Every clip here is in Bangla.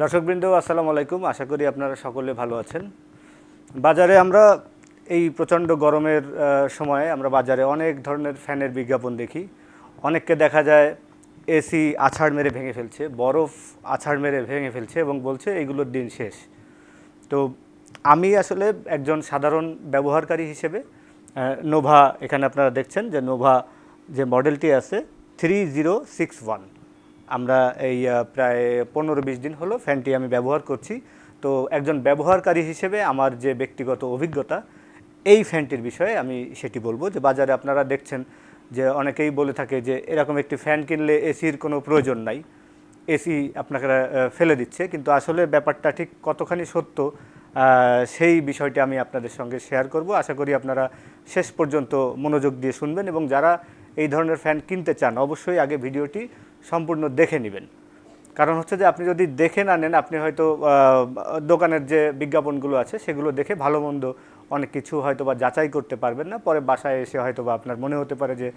দর্শকবৃন্দ, আসসালামু আলাইকুম। আশা করি আপনারা সকলে ভালো আছেন। বাজারে আমরা এই প্রচণ্ড গরমের সময়ে আমরা বাজারে অনেক ধরনের ফ্যানের বিজ্ঞাপন দেখি। অনেককে দেখা যায় এসি আছাড় মেরে ভেঙে ফেলছে, বরফ আছাড় মেরে ভেঙে ফেলছে এবং বলছে এইগুলোর দিন শেষ। তো আমি আসলে একজন সাধারণ ব্যবহারকারী হিসেবে নোভা, এখানে আপনারা দেখছেন যে নোভা যে মডেলটি আছে, থ্রি জিরো সিক্স ওয়ান। আমরা এই প্রায় পনেরো বিশ দিন হলো ফ্যানটি আমি ব্যবহার করছি। তো একজন ব্যবহারকারী হিসেবে আমার যে ব্যক্তিগত অভিজ্ঞতা এই ফ্যানটির বিষয়ে আমি সেটি বলব যে বাজারে আপনারা দেখছেন যে অনেকেই বলে থাকে যে এরকম একটি ফ্যান কিনলে এসির কোনো প্রয়োজন নাই। এসি আপনাকে আহ, ফেলে দিচ্ছে। কিন্তু আসলে ব্যাপারটা ঠিক কতখানি সত্য সেই বিষয়টি আমি আপনাদের সঙ্গে শেয়ার করব। আশা করি আপনারা শেষ পর্যন্ত মনোযোগ দিয়ে শুনবেন এবং যারা এই ধরনের ফ্যান কিনতে চান অবশ্যই আগে ভিডিওটি সম্পূর্ণ দেখে নেবেন। কারণ হচ্ছে যে আপনি যদি দেখে না নেন, আপনি হয়তো দোকানের যে বিজ্ঞাপনগুলো আছে, সেগুলো দেখে ভালো মন্দ অনেক কিছু হয়তো বা যাচাই করতে পারবেন না। পরে বাসায় এসে হয়তো বা আপনার মনে হতে পারে যে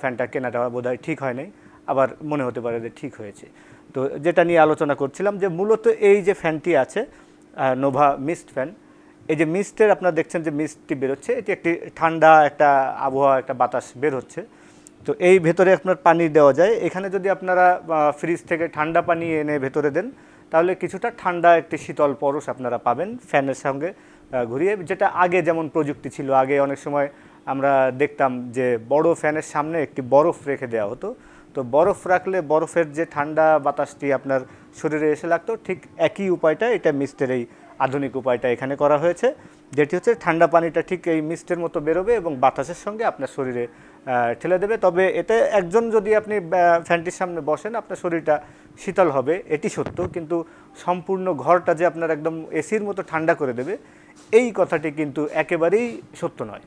ফ্যানটা কেনাটা বোধহয় ঠিক হয় নাই, আবার মনে হতে পারে যে ঠিক হয়েছে। তো যেটা নিয়ে আলোচনা করছিলাম যে মূলত এই যে ফ্যানটি আছে নোভা মিস্ট ফ্যান এই যে মিস্টের আপনারা দেখছেন যে মিস্টটি বেরোচ্ছে, এটি একটি ঠান্ডা একটা আবহাওয়া, একটা বাতাস বের হচ্ছে তো এই ভেতরে আপনার পানি দেওয়া যায়। এখানে যদি আপনারা ফ্রিজ থেকে ঠান্ডা পানি এনে ভেতরে দেন, তাহলে কিছুটা ঠান্ডা একটি শীতল পরশ আপনারা পাবেন ফ্যানের সঙ্গে ঘুরিয়ে। যেটা আগে যেমন প্রযুক্তি ছিল, আগে অনেক সময় আমরা দেখতাম যে বড় ফ্যানের সামনে একটি বরফ রেখে দেওয়া হতো। তো বরফ রাখলে বরফের যে ঠান্ডা বাতাসটি আপনার শরীরে এসে লাগতো, ঠিক একই উপায়টা এটা মিস্টের এই আধুনিক উপায়টা এখানে করা হয়েছে। যেটি হচ্ছে ঠান্ডা পানিটা ঠিক এই মিস্টের মতো বেরোবে এবং বাতাসের সঙ্গে আপনার শরীরে ঠেলে দেবে। তবে এতে একজন যদি আপনি ফ্যানটির সামনে বসেন, আপনার শরীরটা শীতল হবে, এটি সত্য। কিন্তু সম্পূর্ণ ঘরটা যে আপনার একদম এসির মতো ঠান্ডা করে দেবে, এই কথাটি কিন্তু একেবারেই সত্য নয়।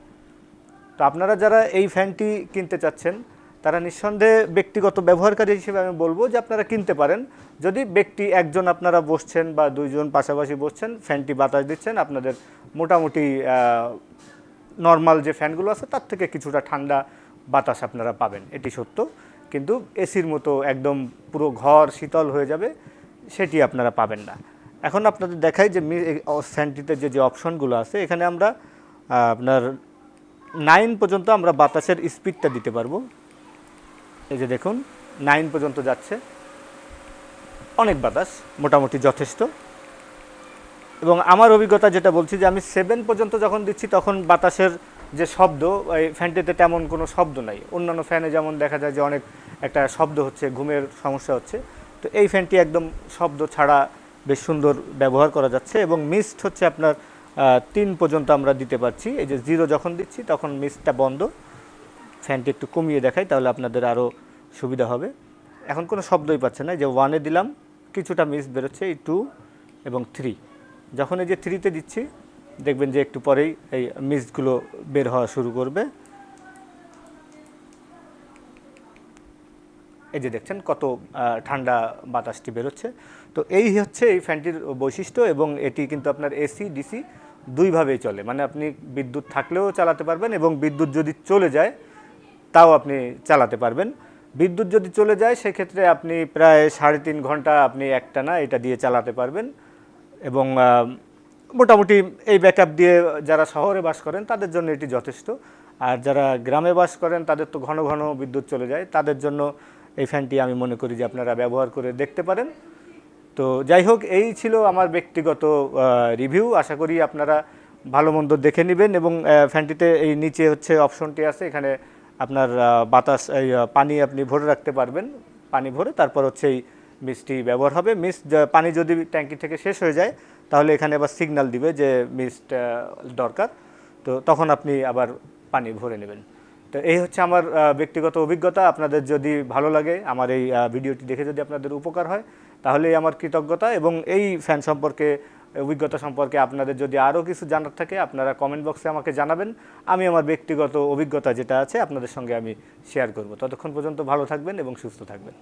তো আপনারা যারা এই ফ্যানটি কিনতে চাচ্ছেন তারা নিঃসন্দেহে ব্যক্তিগত ব্যবহারকারী হিসেবে আমি বলব যে আপনারা কিনতে পারেন। যদি ব্যক্তি একজন আপনারা বসছেন বা দুইজন পাশাপাশি বসছেন, ফ্যানটি বাতাস দিচ্ছেন, আপনাদের মোটামুটি নর্মাল যে ফ্যানগুলো আছে তার থেকে কিছুটা ঠান্ডা বাতাস আপনারা পাবেন, এটি সত্য। কিন্তু এসির মতো একদম পুরো ঘর শীতল হয়ে যাবে, সেটি আপনারা পাবেন না। এখন আপনাদের দেখাই যে ফ্যানটিতে যে যে অপশনগুলো আছে, এখানে আমরা আপনার নাইন পর্যন্ত আমরা বাতাসের স্পিডটা দিতে পারব। এই যে দেখুন নাইন পর্যন্ত যাচ্ছে। অনেক বাতাস, মোটামুটি যথেষ্ট। এবং আমার অভিজ্ঞতা যেটা বলছি যে আমি সেভেন পর্যন্ত যখন দিচ্ছি, তখন বাতাসের যে শব্দ, এই ফ্যানটিতে তেমন কোনো শব্দ নাই। অন্যান্য ফ্যানে যেমন দেখা যায় যে অনেক একটা শব্দ হচ্ছে, ঘুমের সমস্যা হচ্ছে। তো এই ফ্যানটি একদম শব্দ ছাড়া বেশ সুন্দর ব্যবহার করা যাচ্ছে এবং মিস্ট হচ্ছে আপনার তিন পর্যন্ত আমরা দিতে পারছি। এই যে জিরো যখন দিচ্ছি, তখন মিস্টটা বন্ধ। ফ্যানটি একটু কমিয়ে দেখাই, তাহলে আপনাদের আরও সুবিধা হবে। এখন কোনো শব্দই পাচ্ছে না যে ওয়ানে দিলাম, কিছুটা মিস বেরোচ্ছে, এই টু এবং থ্রি যখন এই যে থ্রিতে দিচ্ছি, দেখবেন যে একটু পরেই এই মিসগুলো বের হওয়া শুরু করবে। এই যে দেখছেন কত ঠান্ডা বাতাসটি বেরোচ্ছে। তো এই হচ্ছে এই ফ্যানটির বৈশিষ্ট্য এবং এটি কিন্তু আপনার এসি, ডিসি, দুইভাবেই চলে। মানে আপনি বিদ্যুৎ থাকলেও চালাতে পারবেন এবং বিদ্যুৎ যদি চলে যায় তাও আপনি চালাতে পারবেন। বিদ্যুৎ যদি চলে যায়, সেক্ষেত্রে আপনি প্রায় সাড়ে তিন ঘণ্টা আপনি একটানা এটা দিয়ে চালাতে পারবেন। এবং মোটামুটি এই ব্যাকআপ দিয়ে যারা শহরে বাস করেন, তাদের জন্য এটি যথেষ্ট। আর যারা গ্রামে বাস করেন, তাদের তো ঘন ঘন বিদ্যুৎ চলে যায়। তাদের জন্য এই ফ্যানটি আমি মনে করি যে আপনারা ব্যবহার করে দেখতে পারেন। তো যাই হোক, এই ছিল আমার ব্যক্তিগত রিভিউ। আশা করি আপনারা ভালো মন্দ দেখে নেবেন এবং ফ্যানটিতে এই নিচে হচ্ছে অপশনটি আছে। এখানে আপনার বাতাস পানি আপনি ভরে রাখতে পারবেন। পানি ভরে তারপর হচ্ছে এই মিষ্টি ব্যবহার হবে। মিস্ট পানি যদি ট্যাঙ্কি থেকে শেষ হয়ে যায়, তাহলে এখানে আবার সিগন্যাল দিবে যে মিস্ট দরকার। তো তখন আপনি আবার পানি ভরে নেবেন। তো এই হচ্ছে আমার ব্যক্তিগত অভিজ্ঞতা। আপনাদের যদি ভালো লাগে, আমার এই ভিডিওটি দেখে যদি আপনাদের উপকার হয় তাহলে আমার কৃতজ্ঞতা। এবং এই ফ্যান সম্পর্কে অভিজ্ঞতা সম্পর্কে আপনাদের যদি আরও কিছু জানার থাকে, আপনারা কমেন্ট বক্সে আমাকে জানাবেন। আমি আমার ব্যক্তিগত অভিজ্ঞতা যেটা আছে আপনাদের সঙ্গে আমি শেয়ার করব। ততক্ষণ পর্যন্ত ভালো থাকবেন এবং সুস্থ থাকবেন।